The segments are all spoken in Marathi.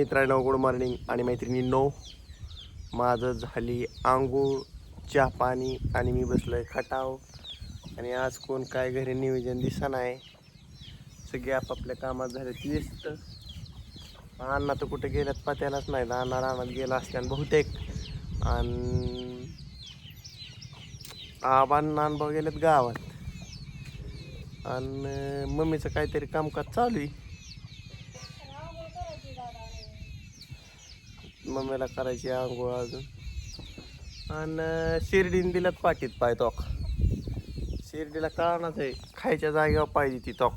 मित्रांनो गुड मॉर्निंग आणि मैत्रिणींनो. माझं झाली आंघोळ चहा पाणी आणि मी बसलोय खटाव. आणि आज कोण काय घरी नियोजन दिसा नाही सगळे आपापल्या कामात झाले व्यस्त. अण्णा तर कुठे गेल्यात पत्यालाच नाही. अण्णा रानात गेला असत्यान बहुतेक. आणि आबांना अनुभव गेलेत गावात. आणि मम्मीचं काहीतरी कामकाज चालू आहे. मम्मीला करायची आंघोळ अजून. आणि शिर्डीन दिल्यात पाठीत पाय तोक. शिर्डीला कळणाच आहे खायच्या जागेवर पाहिजे ती तोक.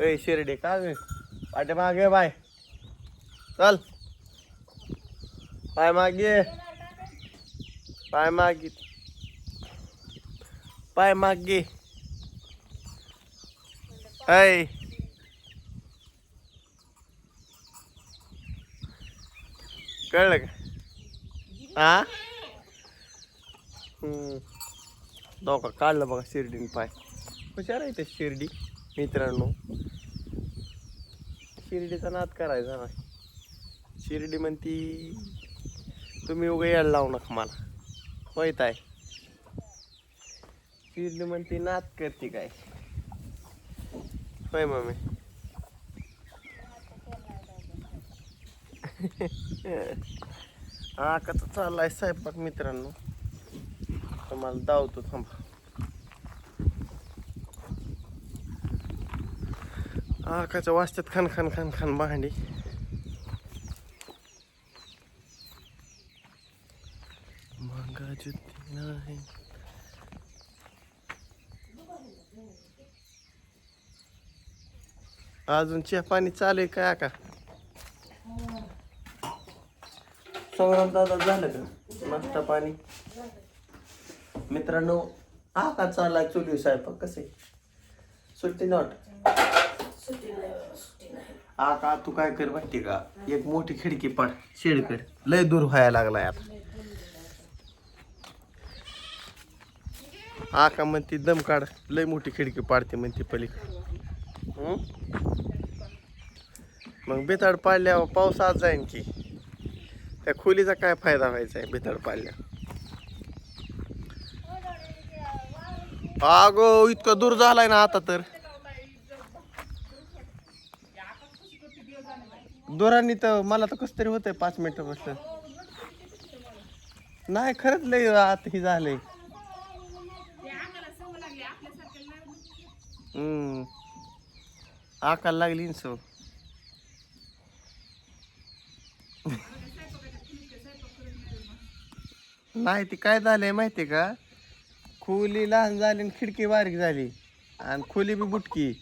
ए शिर्डी का गे? मागे बाय. चल. पाय मागे. पाय मागे. पाय मागे. ऐ. कळलं का? हा हम्म. दोघा काढलं बघा शिर्डीन पाय. हुशार आहे ते शिर्डी मित्रांनो. शिर्डीचा नाद करायचा नाही. शिर्डी म्हणती तुम्ही उगा यायला लावू नका मला. होईत आहे शिर्डी म्हणती नाद करते काय? होय मम्मी. हा कसा चाललाय स्वयंपाक मित्रांनो. तुम्हाला दावतो थांबा. आकाच्या वाजत्यात खान खान खान खान भांडी. मागा जुती नाही. अजून चहा पाणी चालू आहे काय आका? संग्राम दादा झालं का? नाश्ता पाणी. मित्रांनो हा का चालला चुली स्वयंपाक. कसे सुट्टी नॉट हा का तू काय कर माहिती का? एक मोठी खिडकी पड शेडकड लय दूर व्हायला लागलाय आता. हा का म्हणते दम काढ. लय मोठी खिडकी पाडते म्हणते पलीकडे. मग बेताड पाडल्यावर पाऊस आज जाईन की. त्या खोलीचा काय फायदा व्हायचा आहे भितर पाडल्या? अगो इतकं दूर झालाय ना आता तर. दोरांनी तर मला तर कसं तरी होतंय पाच मिनिटं बसलं. नाही खरंच लय आता हे झालंय. हम्म. आकाल लागली ना सो नाही ते काय झालंय माहितीये का? खोली लहान झाली आणि खिडकी बारीक झाली. आणि खोली बी बुटकी.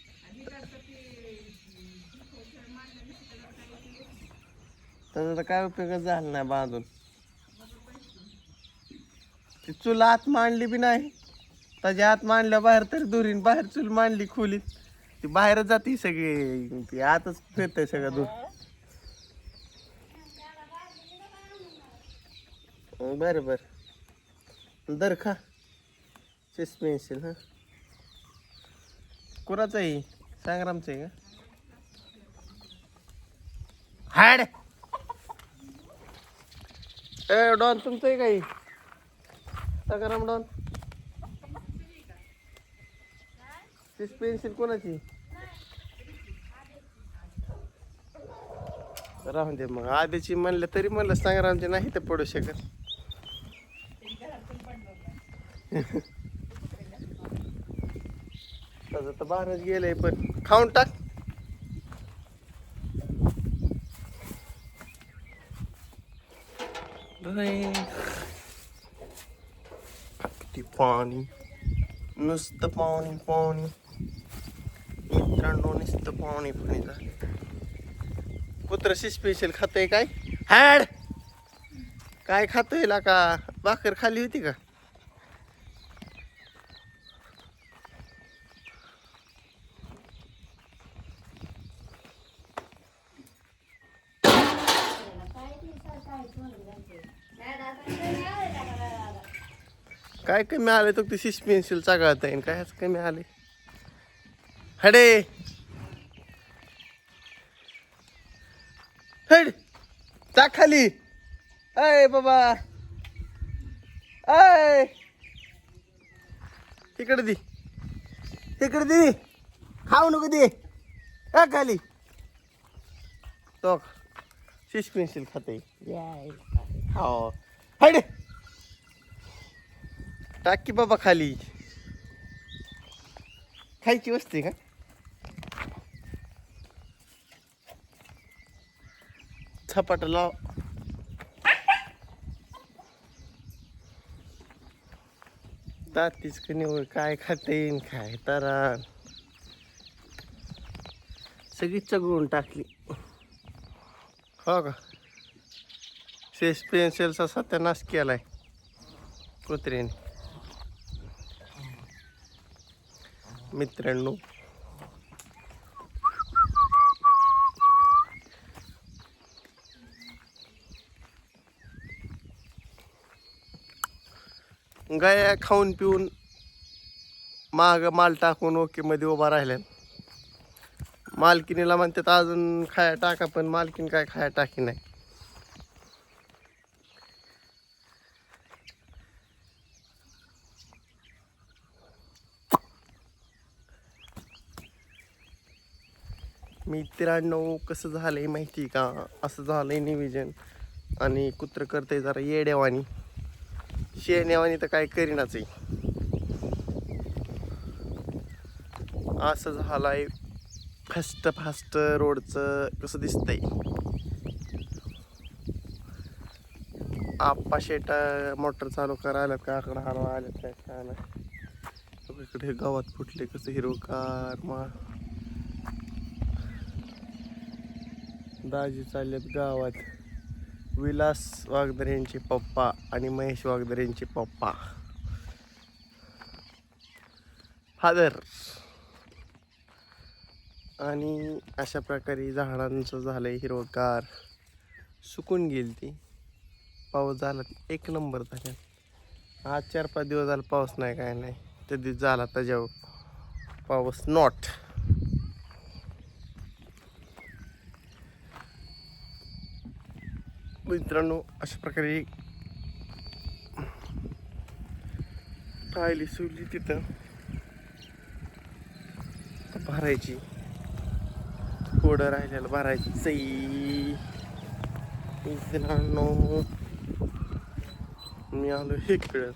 त्याचा तर काय उपयोगच झाला नाही बांधून ती चूल आत मांडली बी नाही. त्याच्या आत मांडल्या बाहेर तरी दुरीन बाहेर चूल मांडली खोलीत. ती बाहेरच जाते सगळी. ती आतच फिरतंय सगळं दूर. हो, बरं बरं. दर खा. चेस पेन्सिल हां. कोणाचं आहे? संग्रामचं आहे का? हाड. ए डॉन तुमचं आहे काही? संग्राम डॉन. चेस पेन्सिल कोणाची? राहून दे मग. आधीची म्हणलं तरी म्हणलं संग्रामची नाही तर पडू शकत. तसं तर बाहेरच गेलंय पण खाऊन टाक. किती पाणी. नुसतं पाणी पाणी. मित्रांनो नुसतं पाणी पाणी झालं. कुत्रशी स्पेशल खातंय काय? हॅड! काय खातोय ला का भाकर खाली होती का? काय कमी आले तो ती पेन्सिल चागळता येईल काय कमी आले हडे! हड! चा खाली! अय बाबा! अय! तिकडे दे. तिकडे दे. खाऊ नको दे. टाक खाली? तो शिश पेन्सिल खाते हो. हड टाक की बाबा खाली. खायची वस्ती का? छपाट लाव. दातीच कणी काय खाते काय तर सगळी चगळून टाकली. हो का? शेष पेन्सिलचा सत्यानाश आहे कुत्र्याने मित्रांनो. गाया खाऊन पिऊन माग माल टाकून ओकेमध्ये उभा राहिल्या मालकिनीला म्हणतात अजून खाया टाका पण मालकीन काय खाया टाकी नाही. मित्रांनो कसं झालंय माहिती का? असं झालंय निविजन आणि कुत्र करतंय जरा येड्यावानी. शेण्यावानी तर काय करीनाच आहे असं झालंय फास्ट फास्ट रोडचं कसं दिसतंय? आप्पा शेटा मोटर चालू करायला का? आकडा हलवा आल्यात काय काय नाही इकडे गावात फुटले कसं हिरोकार मा दाजी चाललेत गावात. विलास वागदरे यांचे पप्पा आणि महेश वागदरे यांचे पप्पा. फादर. आणि अशा प्रकारे झाडांचं झालंय हिरवगार. सुकून गेली ती. पाऊस झाला एक नंबर झाला. आज चार पाच दिवस झाला पाऊस नाही काय नाही. त्या दिवस झाला त्याच्यावर पाऊस नॉट मित्रांनो अशा प्रकारे टायली सुली तिथं. भरायची. थोडं राहिलेलं भरायचं मी आलो इकडं.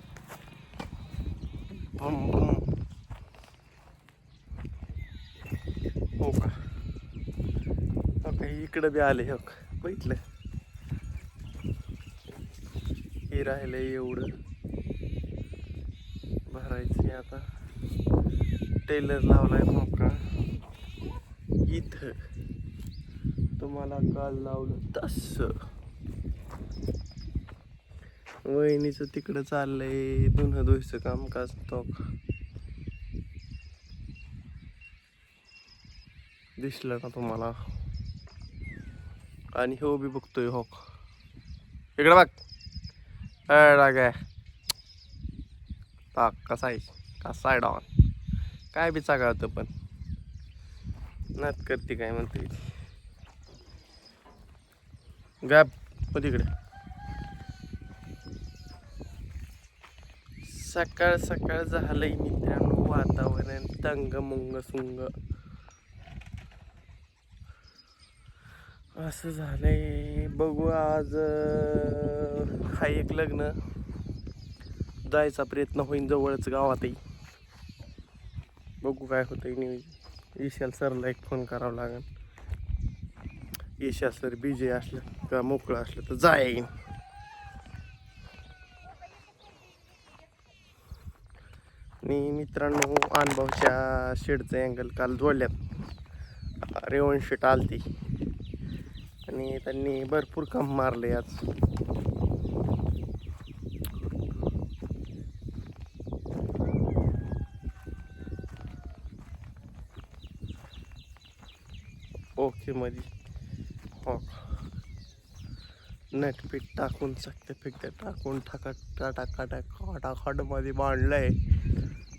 भम भम हो का? हो इकडं बी आले हो का? बघितलं. हे राहिलं एवढं. भरायचं आता. टेलर लावलाय मोका इथं. तुम्हाला काल लावलं तस. वहिनीचं तिकडं चाललंय धुणं धुयचं काम का दिसलं का तुम्हाला? आणि हो बी बघतोय हो. इकडे बघ. अडा काय ताक कसा आहे कसा आहे डॉन? काय बी चागावतं पण. नात करते काय म्हणते गॅप तिकडे. सकाळ सकाळ झालंय मित्रांनो वातावरण तंग मुंग सुंग. असं झालंय. बघू आज हा एक लग्न. जायचा प्रयत्न होईन जवळच गावातही. बघू काय होतंय. न्यूज विशाल सरला एक फोन करावा लागेल. ईशा असलं बीजे असलं का मोकळं असलं तर जाईन आणि मित्रांनो अनुभवच्या शेडचं अँगल काल जोडल्यात. रेवण शेट आलती. आणि त्यांनी भरपूर काम मारले आज. ओके मध्ये नटपीठ टाकून चकते फिकते टाकून टाका टाटा टाका खाटाखाट बांधलं बांधलंय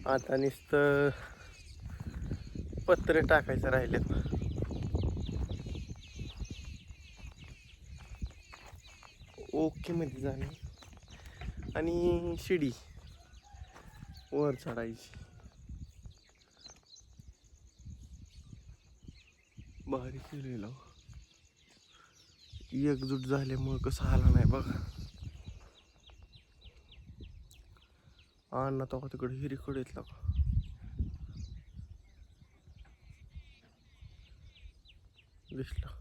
आता नुसतं पत्रे टाकायचं राहिलेत. ओके मध्ये जाणे आणि शिडी वर चढायची. भारी केलेलं एकजूट झाल्यामुळं कसं आला नाही बघा. अण्णा तो तिकडे हिरीकडे येतला दिसला.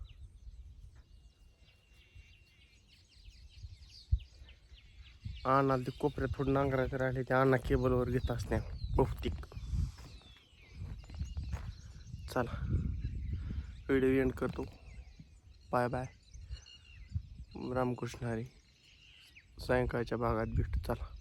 अण्णा ते कोपऱ्यात थोडं नांगरायचं राहिले ते अण्णा केबलवर घेत असते बहुतेक. चला. व्हिडिओ एंड करतो. Bye bye Ramkrishna Hari. सायंकाळच्या भागात भेटू चला.